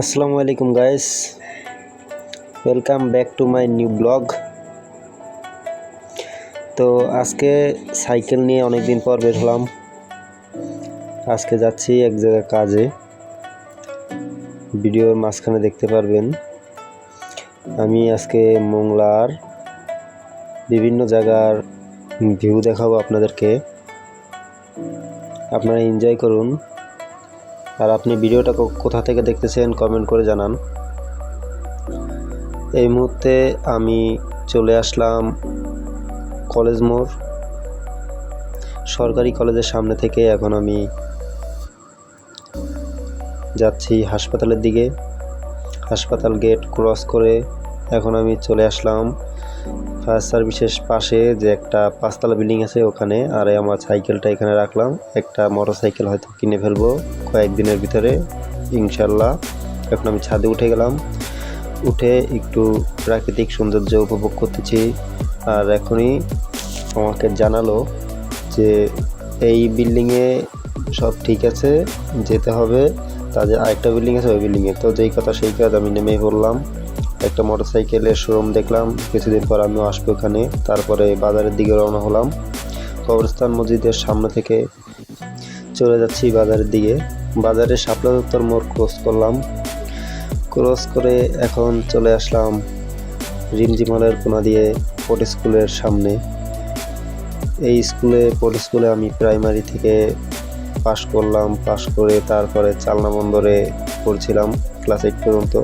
আসসালামু আলাইকুম guys welcome back to my new blog তো আজকে সাইকেল নিয়ে অনেক দিন পর বের হলাম। আজকে যাচ্ছি এক জায়গায় কাজে। ভিডিওর মাঝখানে দেখতে পারবেন। আমি আজকে মোংলার বিভিন্ন জায়গার ভিউ দেখাবো আপনাদেরকে। আপনারা এনজয় করুন। আর আপনি ভিডিওটা কোথা থেকে দেখতেছেন কমেন্ট করে জানান। এই মুহূর্তে আমি চলে আসলাম কলেজ মোড়। সরকারি কলেজের সামনে থেকে এখন আমি যাচ্ছি হাসপাতালের দিকে। হাসপাতাল গেট ক্রস করে এখন আমি চলে আসলাম ফায়ার সার্ভিসের পাশে যে একটা পাঁচতলা বিল্ডিং আছে ওখানে। আর আমার সাইকেলটা এখানে রাখলাম। একটা মোটর সাইকেল হয়তো কিনে ফেলব কয়েকদিনের ভিতরে ইনশাল্লাহ এখন আমি ছাদে উঠে গেলাম। উঠে একটু প্রাকৃতিক সৌন্দর্য উপভোগ করতেছি। আর এখনই আমাকে জানালো যে এই বিল্ডিংয়ে সব ঠিক আছে, যেতে হবে। তাদের আরেকটা বিল্ডিং আছে, ওই বিল্ডিংয়ে। তো যেই কথা সেই কাজ আমি নেমে পড়লাম। একটা মোটর সাইকেলের শোরুম দেখলাম, কিছুদিন পর আমিও আসব ওখানে তারপরে বাজারের দিকে রওনা হলাম। কবরস্থান মসজিদের সামনে থেকে চলে যাচ্ছি বাজারের দিকে। বাজারে শাপলা দত্তর মোড় ক্রস করলাম। ক্রস করে এখন চলে আসলাম রিমঝিমলের কোনা দিয়ে পট স্কুলের সামনে। এই স্কুলে, পট স্কুলে আমি প্রাইমারি থেকে পাশ করলাম, পাশ করে তারপরে চালনা বন্দরে পড়ছিলাম ক্লাস এইট পর্যন্ত।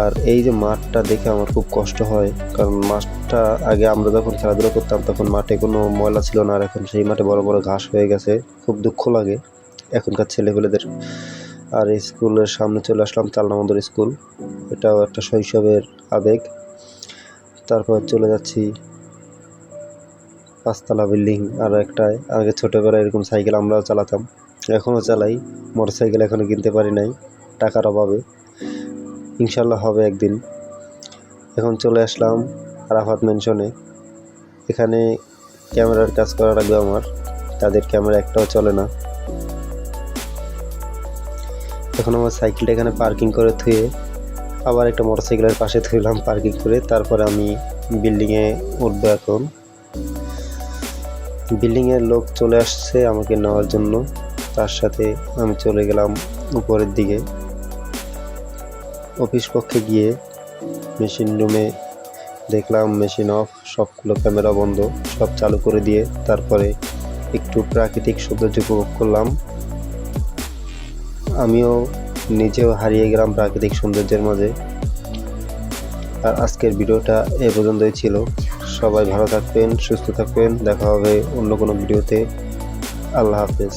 আর এই যে মাঠটা দেখে আমার খুব কষ্ট হয়, কারণ মাঠটা আগে আমরা যখন খেলাধুলা করতাম তখন মাঠে কোনো ময়লা ছিল না আর এখন সেই মাঠে বড় বড় ঘাস হয়ে গেছে, খুব দুঃখ লাগে এখনকার ছেলেপেলেদের। আর স্কুলের সামনে চলে আসলাম চালনামন্দর স্কুল, এটাও একটা শৈশবের আবেগ। তারপর চলে যাচ্ছি পাঁচতলা বিল্ডিং আর একটায় আগে ছোটোবেলায় এরকম সাইকেল আমরাও চালাতাম, এখনও চালাই মোটর সাইকেল এখনও কিনতে পারি নাই, টাকার অভাবে। ইনশাল্লাহ হবে একদিন। এখন চলে আসলাম আরাফাত মেনশনে এখানে ক্যামেরার কাজ করা লাগবে আমার, তাদের ক্যামেরা একটাও চলে না। এখন আমার সাইকেলটা এখানে পার্কিং করে থুয়ে আবার একটা মোটর সাইকেলের পাশে থুইলাম পার্কিং করে, তারপরে আমি বিল্ডিংয়ে উঠবো এখন। বিল্ডিংয়ের লোক চলে আসছে আমাকে নেওয়ার জন্য, তার সাথে আমি চলে গেলাম উপরের দিকে। অফিস কক্ষে গিয়ে মেশিন রুমে দেখলাম মেশিন অফ সবগুলো ক্যামেরা বন্ধ, সব চালু করে দিয়ে তারপরে একটু প্রাকৃতিক সৌন্দর্য উপভোগ করলাম। আমিও নিজেও হারিয়ে গেলাম প্রাকৃতিক সৌন্দর্যের মাঝে। আর আজকের ভিডিওটা এ পর্যন্তই ছিল। সবাই ভালো থাকবেন, সুস্থ থাকবেন, দেখা হবে অন্য কোনো ভিডিওতে। আল্লাহ হাফেজ।